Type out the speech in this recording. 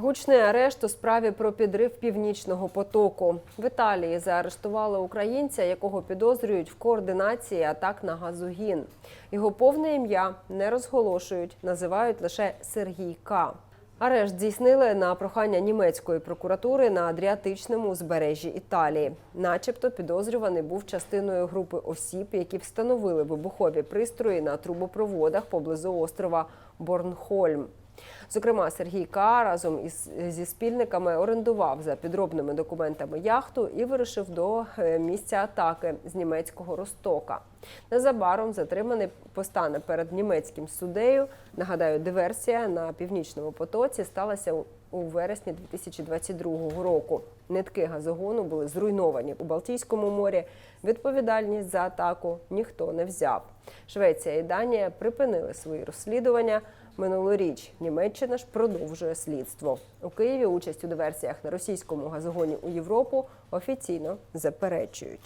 Гучний арешт у справі про підрив північного потоку. В Італії заарештували українця, якого підозрюють в координації атак на газогін. Його повне ім'я не розголошують, називають лише Сергій К. Арешт здійснили на прохання німецької прокуратури на Адріатичному узбережжі Італії. Начебто підозрюваний був частиною групи осіб, які встановили вибухові пристрої на трубопроводах поблизу острова Борнхольм. Зокрема, Сергій К. разом із зі спільниками орендував за підробними документами яхту і вирушив до е, місця атаки з німецького Ростока. Незабаром затриманий постане перед німецьким суддею. Нагадаю, диверсія на північному потоці сталася у вересні 2022 року. Нитки газогону були зруйновані у Балтійському морі. Відповідальність за атаку ніхто не взяв. Швеція і Данія припинили свої розслідування. Минулоріч Німеччина ж продовжує слідство. У Києві участь у диверсіях на російському газогоні у Європу офіційно заперечують.